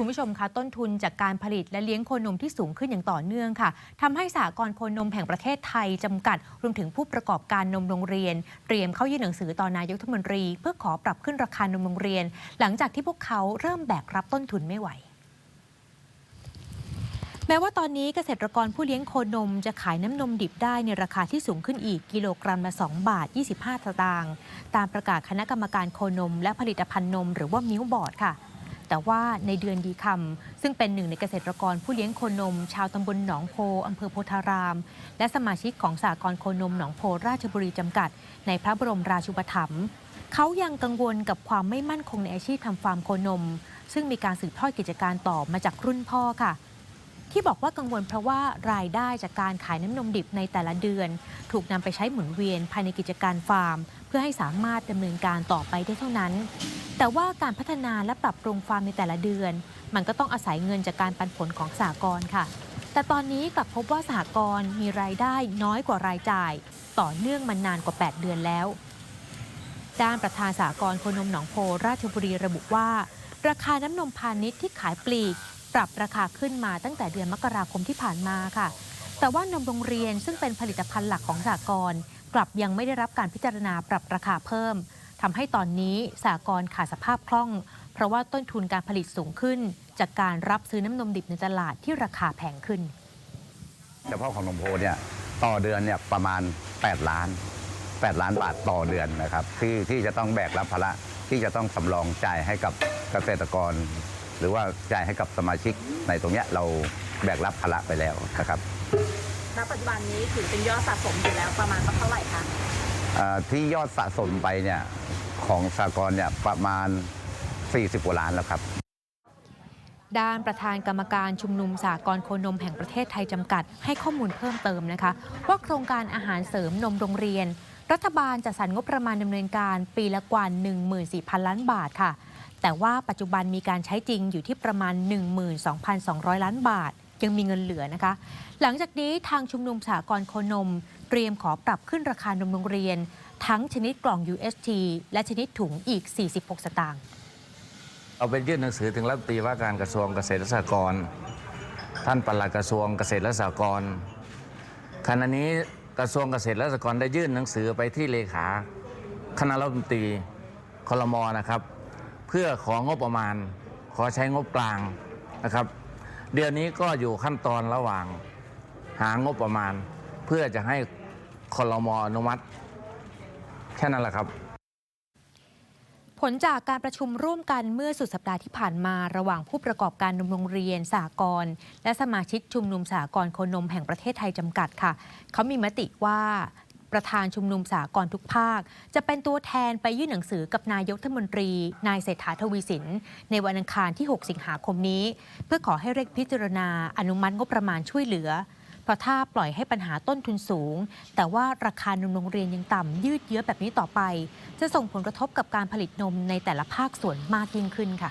คุณผู้ชมคะต้นทุนจากการผลิตและเลี้ยงโคนมที่สูงขึ้นอย่างต่อเนื่องค่ะทำให้สากรโคนมแห่งประเทศไทยจำกัด รวมถึงผู้ประกอบการนมโรงเรียน เตรียมเข้ายื่นหนังสือต่อนายกรัฐมนตรี เพื่อขอปรับขึ้นราคานมโรงเรียน หลังจากที่พวกเขาเริ่มแบกรับต้นทุนไม่ไหวแม้ว่าตอนนี้เกษตรกรผู้เลี้ยงโคนมจะขายน้ำนมดิบได้ในราคาที่สูงขึ้นอีกกิโลกรัมละ 2 บาท 25สตางค์ตามประกาศคณะกรรมการโคนม และผลิตภัณฑ์นมหรือว่ามิวบอร์ดค่ะ แต่ว่าในเดือนดีคำซึ่งเป็นหนึ่งในเกษตรกรผู้เลี้ยงโคนม ชาวตำบลหนองโพอำเภอโพธาราม และสมาชิกของสากรโคนมหนองโพราชบุรีจำกัด ในพระบรมราชูปถัมภ์เขายังกังวลกับความไม่มั่นคงในอาชีพทำฟาร์มโคนม ซึ่งมีการสืบทอดกิจการต่อมาจากรุ่นพ่อค่ะ ที่บอกว่ากังวลเพราะว่ารายได้จากการขายน้ำนมดิบในแต่ละเดือน ถูกนำไปใช้หมุนเวียนภายในกิจการฟาร์ม เพื่อให้สามารถดำเนินการต่อไปได้เท่านั้น แต่ว่าการพัฒนาและปรับปรุงฟาร์มในแต่ละเดือน มันก็ต้องอาศัยเงินจากการปันผลของสหกรณ์ค่ะ แต่ตอนนี้กลับพบว่าสหกรณ์มีรายได้น้อยกว่ารายจ่าย ต่อเนื่องมานานกว่า 8 เดือนแล้ว ด้านประธานสหกรณ์โคนมหนองโพราชบุรีระบุว่า ราคาน้ำนมพาณิชย์ที่ขายปลีก รับราคาขึ้นมาตั้งแต่เดือนมกราคมที่ผ่านมาค่ะ แต่ว่านมโรงเรียนซึ่งเป็นผลิตภัณฑ์หลักของสหกรณ์กลับยังไม่ได้รับการพิจารณาปรับราคาเพิ่มทำให้ตอนนี้สหกรณ์ขาดสภาพคล่อง เพราะว่าต้นทุนการผลิตสูงขึ้น จากการรับซื้อน้ำนมดิบในตลาดที่ราคาแพงขึ้นเฉพาะของนมโพเนี่ยต่อเดือนเนี่ยประมาณ 8 ล้าน 8 ล้านบาทต่อเดือนนะครับที่ที่จะต้องแบกรับภาระที่จะต้องสำรองจ่ายให้กับเกษตรกร หรือว่าจ่ายให้กับสมาชิกในตรงเนี้ยเราแบกรับภาระไปแล้วนะครับณปัจจุบันนี้ถือเป็นยอดสะสมอยู่แล้วประมาณสักเท่าไหร่คะเอ่อที่ยอดสะสมไปเนี่ยของสากลเนี่ยประมาณ 40กว่าล้านแล้วครับ ด้านประธานกรรมการชุมนุมสากลโคนมแห่งประเทศไทยจำกัด ให้ข้อมูลเพิ่มเติมนะคะ ว่าโครงการอาหารเสริมนมโรงเรียน รัฐบาลจะสรรงบประมาณดำเนินการปีละกว่า 14,000 ล้านบาทค่ะ แต่ว่าปัจจุบันมีการใช้จริงอยู่ที่ประมาณ 12,200 ล้านบาท ยังมีเงินเหลือนะคะ หลังจากนี้ทางชุมนุมสากลโคนม เตรียมขอปรับขึ้นราคานมโรงเรียน ทั้งชนิดกล่อง UST และชนิดถุงอีก 46 สตางค์เอาไปยื่นหนังสือถึงรัฐมนตรีว่าการกระทรวงเกษตรและสหกรณ์ท่านปลัดกระทรวงเกษตรและสหกรณ์ขณะนี้กระทรวงเกษตรและสหกรณ์ได้ยื่นหนังสือไปที่เลขา คณะรัฐมนตรีคลมนะครับ เพื่อของบประมาณ ขอใช้งบกลางนะครับ เดี๋ยวนี้ก็อยู่ขั้นตอนระหว่างหางบประมาณ เพื่อจะให้คลมอนุมัติ แค่นั้นแหละครับผลจากการประชุมร่วมกันเมื่อสุดสัปดาห์ที่ผ่านมาระหว่างผู้ประกอบการนมโรงเรียนสหกรและสมาชิกชุมนุมสหกรโคนมแห่งประเทศไทยจำกัดค่ะ เขามีมติว่า ประธานชุมนุมสหกรณ์ทุกภาค จะเป็นตัวแทนไปยื่นหนังสือกับนายกรัฐมนตรี นายเศรษฐาทวีสิน ในวันอังคารที่ 6 สิงหาคมนี้ เพื่อขอให้เร่งพิจารณาอนุมัติงบประมาณช่วยเหลือ เพราะถ้าปล่อยให้ปัญหาต้นทุนสูง แต่ว่าราคานมโรงเรียนยังต่ำยืดเยื้อแบบนี้ต่อไป จะส่งผลกระทบกับการผลิตนมในแต่ละภาคส่วนมากยิ่งขึ้นค่ะ